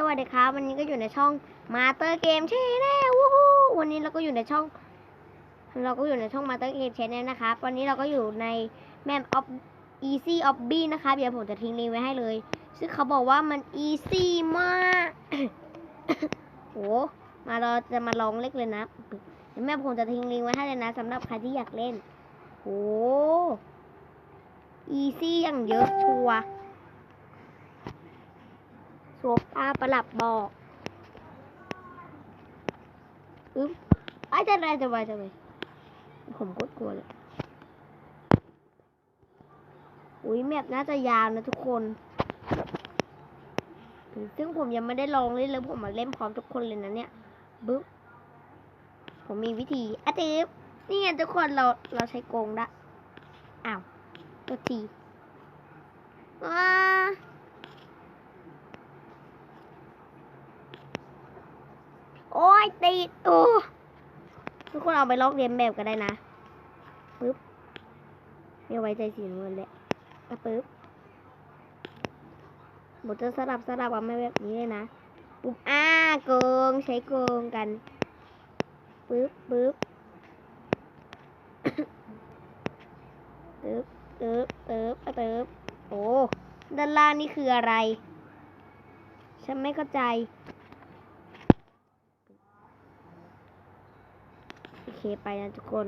สวัสดีครับวันนี้ก็อยู่ในช่องมาเตอร์เกมชนแนลวู้ฮู้วันนี้เราก็อยู่ในช่อง เราก็อยู่ในช่องมาเตอร์เกมชแนลนะครับวันนี้เราก็อยู่ในแมปออฟ easy o b b y นะครับเดี๋ยวผมจะทิ้งลิงก์ไว้ให้เลย ซึ่งเขาบอกว่ามัน easy มากโหมาเราจะมาลองเล็กเลยนะเดี๋ยวแม่ผมจะทิ้งลิงก์ไว้ให้เลยนะสำหรับใครที่อยากเล่นโห easy อย่างเยอะชัวร์ สวบตาประหลับบอกอึ๊บไอ้จะอะไรจะไปจะไปผมกดกลัวเลยอุ้ยแมปน่าจะยาวนะทุกคน ซึ่งผมยังไม่ได้ลองเล่นเลยผมมาเล่นพร้อมทุกคนเลยนะเนี่ยบึ๊บผมมีวิธีอะติบนี่ไงทุกคนเราเราใช้โกงละอ้าวตัวทีว้า โอ้ยติดโอ้ทุกคนเอาไปลอกเรียนแบบก็ได้นะปึ๊บไม่ไว้ใจสีน้ำเงินเลยอะปึ๊บหมดจะสลับสลับกันไม่แบบนี้เลยนะปุ๊บอ้าโกงใช้โกงกันปึ๊บปึ๊บตึ๊บตึ๊บตึ๊บตึ๊บโอ้ด้านล่างนี่คืออะไร ฉันไม่เข้าใจ โอ เคไปนะทุกคน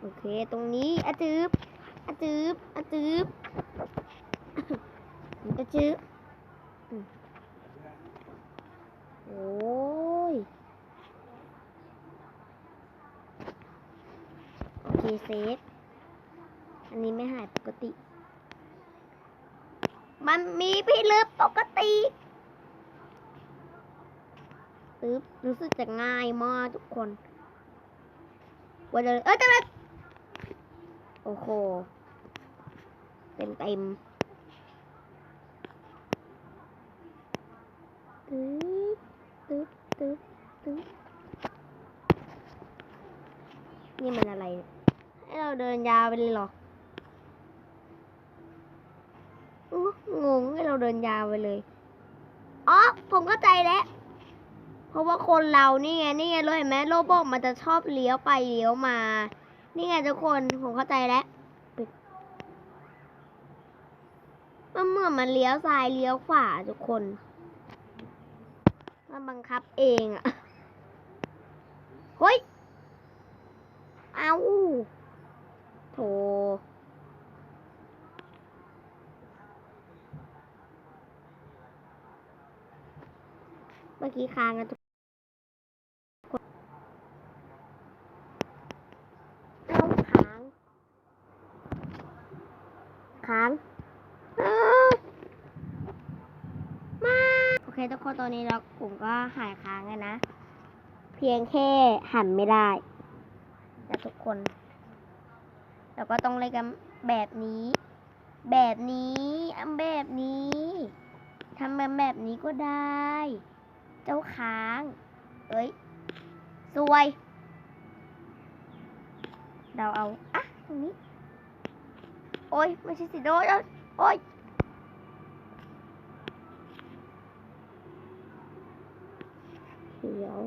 โอเค ตรงนี้อะจืบอะจืบอะจืบอะจืบอืมโอ้ย โอเคเซฟ อันนี้ไม่หายปกติ มันมีพิลึกปกติ ปึ๊บรู้สึกจะง่ายมากทุกคนว่าจะเอ้ยจะมาโอ้โหเต็มเต็มตึ๊บตึ๊บตึ๊บตึ๊บนี่มันอะไร ให้เราเดินยาวไปเลยหรออู้งงให้เราเดินยาวไปเลย อ๋อ ผมเข้าใจแล้ว เพราะว่าคนเรานี่ไงนี่ไงเลยเห็นไหมโลบอกมันจะชอบเลี้ยวไปเลี้ยวมา นี่ไงทุกคนผมเข้าใจแล้วปิดมันเหมือนมันเลี้ยวซ้ายเลี้ยวขวาทุกคนมันบังคับเองอะเฮ้ย เอาโถเมื่อกี้ค้างกันทุกคนเอาค้าง ค้างอ้าวมาโอ เคทุกคนตอนนี้เราผมก็หายค้างกันนะ เพียงแค่หันไม่ได้แต่ทุกคนเราก็ต้องเล่นกันแบบนี้ แบบนี้อแบบนี้ทำแบบแบบนี้ก็ได้ เจ้าค้าง เอ้ยสวย เราเอา อะ ตรงนี้ โอ้ยไม่ใช่สีโดยโอ้ย เขียว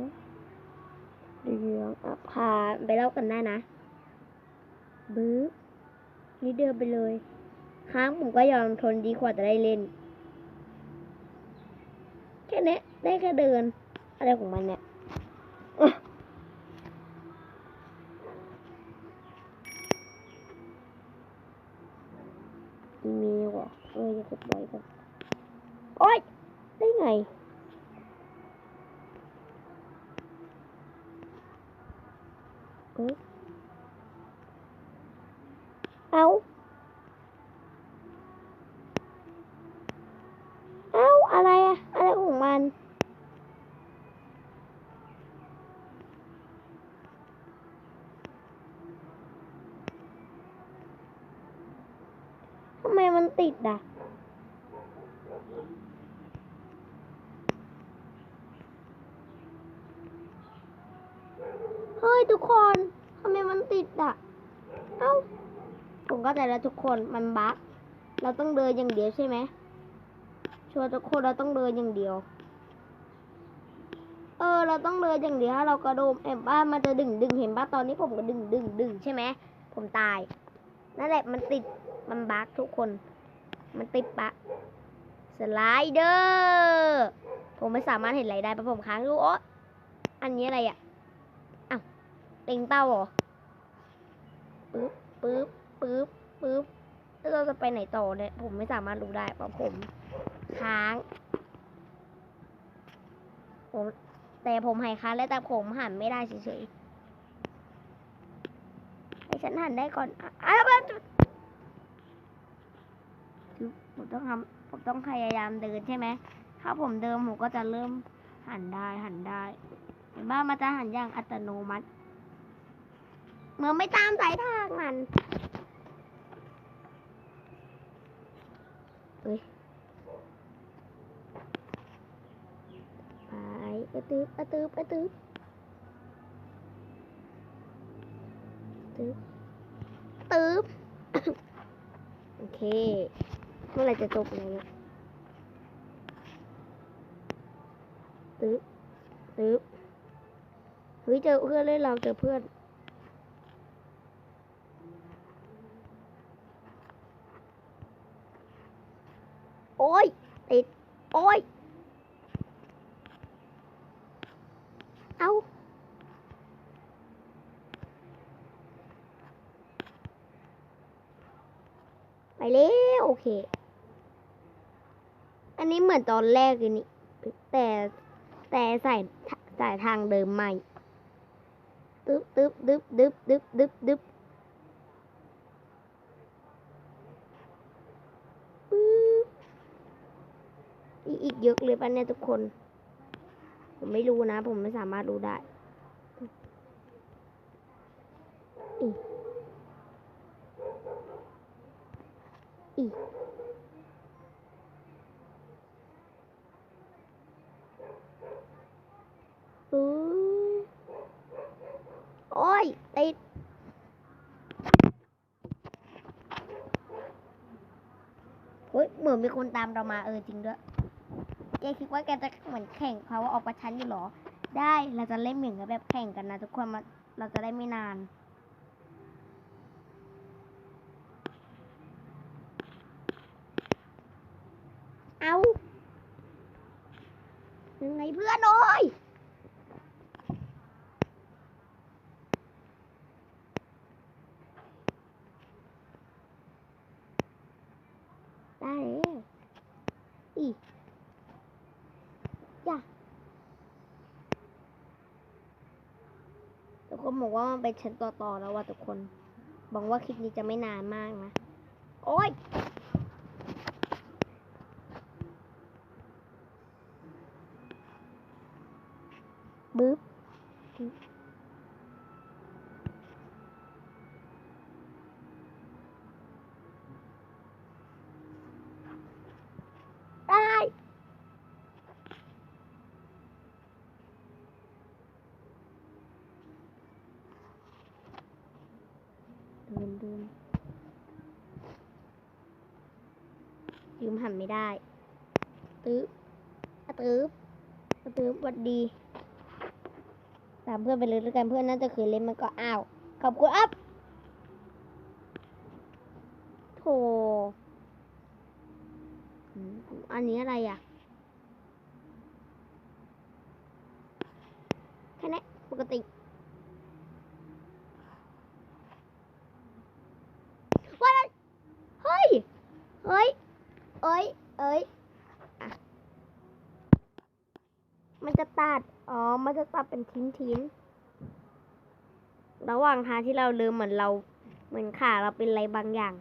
เหลืองอะพาไปเล่ากันได้นะบึ๊บนี่เดินไปเลย ค้างผมก็ยอมทนดีกว่าจะได้เล่น แค่เนี้ยได้แค่เดิน อะไรของมันเนี่ยมีวะเออจะเก็บไว้กันโอ๊ยได้ไง เอ๊ะเอาเอาอะไรอะอะไรของมันทำไมมันติดอะ เฮ้ยทุกคนทำไมมันติดอะ เอ้า ผมก็ใจแล้วทุกคนมันบั๊กเราต้องเดินอย่างเดียวใช่ไหมชัวร์ทุกคนเราต้องเดินอย่างเดียว เออ เราต้องเดินอย่างเดียวถ้าเรากระโดดเอ็มบ้ามันจะดึงดึงเห็นป่ะตอนนี้ผมก็ดึงดึงดึงใช่ไหมผมตายนั่นแหละมันติดมันบั๊กทุกคน มันติดปะสไลเดอร์ ผมไม่สามารถเห็นอะไรได้เพราะผมค้างอยู่โอ๊ะอันนี้อะไรอะ ติงเต้าเหรอปึ๊บปึ๊บปึ๊บปึ๊บแล้วเราจะไปไหนต่อเนี่ยผมไม่สามารถรู้ได้เพราะผมค้างผมแต่ผมหายค้างแล้วแต่ผมหันไม่ได้เฉยๆให้ฉันหันได้ก่อนอะอะแล้วผมต้องทำผมต้องพยายามเดินใช่ไหมถ้าผมเดินผมก็จะเริ่มหันได้หันได้เห็นว่ามันจะหันอย่างอัตโนมัติ เมื่อไม่ตามสายทางมันเอ้ยไปอะตึบอะตึบอะตึบตึบตึบโอเค เมื่อไรจะจบเลยเนี่ยตึ๊บตึ๊บเฮ้ยเจอเพื่อนเลยเราเจอเพื่อน อ้ย ติด โอ้ย เอาไปเร็วโอเค อันนี้เหมือนตอนแรกเลยนี่ แต่แต่ใส่ใสายทางเดิมใหม่ตึ๊บตึ๊บดึ๊บดึ๊บดึ๊บดึ๊บดึ๊บปึ๊บ อีกเยอะเลยป่ะเนี่ยทุกคน ผมไม่รู้นะ ผมไม่สามารถรู้ได้อีอีอือโอ้ย ติดเฮ้ย เหมือนมีคนตามเรามาเออจริงด้วย คิดว่าแกจะเหมือนแข่งเขาว่าออกประชันอยู่หรอ ได้เราจะเล่นเหมือนกับแบบแข่งกันนะทุกคนมาเราจะได้ไม่นานเอายังไงเพื่อนโอ้ยได้เลยอีจ้ะทุกคน บอกว่ามันเป็นชั้นต่อๆแล้วว่ะทุกคน บอกว่าคลิปนี้จะไม่นานมากนะ โอ๊ย บึ๊บบึ๊บได้เดินเดิน ยืมหันไม่ได้ตึ๊บอะตึ๊บอะตึ๊บหวัดดี ตามเพื่อนไปเลยแล้วกันเพื่อนน่าจะคืนเล่นมันก็อ้าว ขอบคุณอัพโถอันนี้อะไรอะแค่นี้ปกติว้ายเฮ้ย เฮ้ย เอ้ย เอ้ยอะมันจะตัด อ๋อมันจะตัดเป็นทิ้นระหว่างทางที่เราเดินเหมือนเรา เหมือนขาเราเป็นอะไรบางอย่าง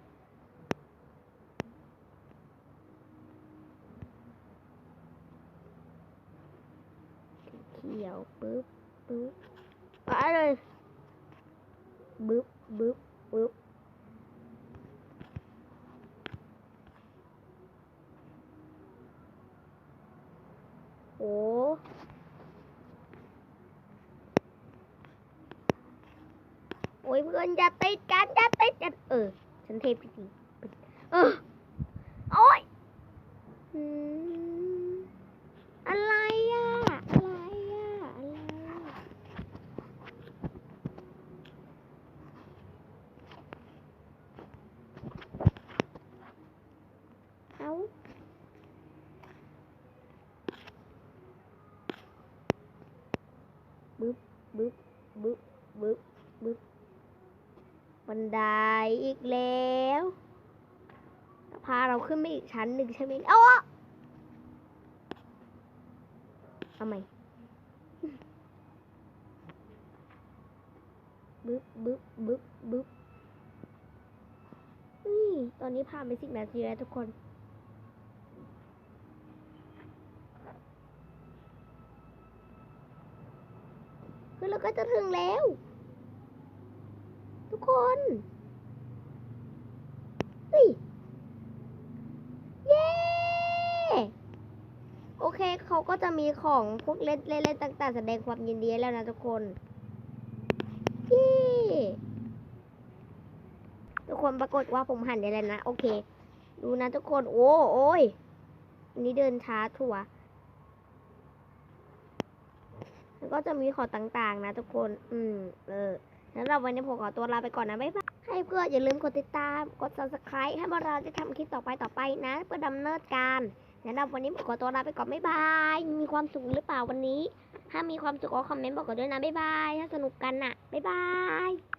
เขียวปึ๊บปึ๊บไปเลยบึ๊บบึ๊บบึ๊บโอ้ โอ้ยเพื่อนอย่าติดกันอย่าติดกันเออ ฉันเทพิธีเออ โอืมอะไรอะ อะไรอะ อะไรอะเอาบึ๊บบึ๊บบึ๊บบึ๊บบึ๊บ บันไดอีกแล้วพาเราขึ้นไปอีกชั้นหนึ่งใช่ไหมเอาอะเอาใหม่บึ๊บบึ๊บบึ๊บบึ๊บนี่ตอนนี้ผ่านไปสิบนาทีแล้วทุกคนคือเราก็จะถึงแล้ว ทุกคนเฮ้ยเย้ โอเคเขาก็จะมีของพวกเล่นเล่นต่างๆ แสดงความยินดีแล้วนะทุกคนเย้ทุกคนปรากฏว่าผมหันได้แล้วนะ โอเค ดูนะทุกคน โอ้โอ้ยนนี้เดินช้าถั่วแล้วก็จะมีขอต่างๆ นะทุกคน อืม เออ งั้นเราวันนี้ผมขอตัวลาไปก่อนนะบ๊ายบายให้เพื่อนอย่าลืมกดติดตาม กด subscribe ให้พวกเราจะทำคลิปต่อไปต่อไปนะ เพื่อดำเนินการงั้นเราวันนี้ผมขอตัวลาไปก่อนบ๊ายบาย มีความสุขหรือเปล่าวันนี้ ถ้ามีความสุขก็คอมเมนต์บอกกันด้วยนะบ๊ายบายถ้าสนุกกันน่ะบ๊ายบาย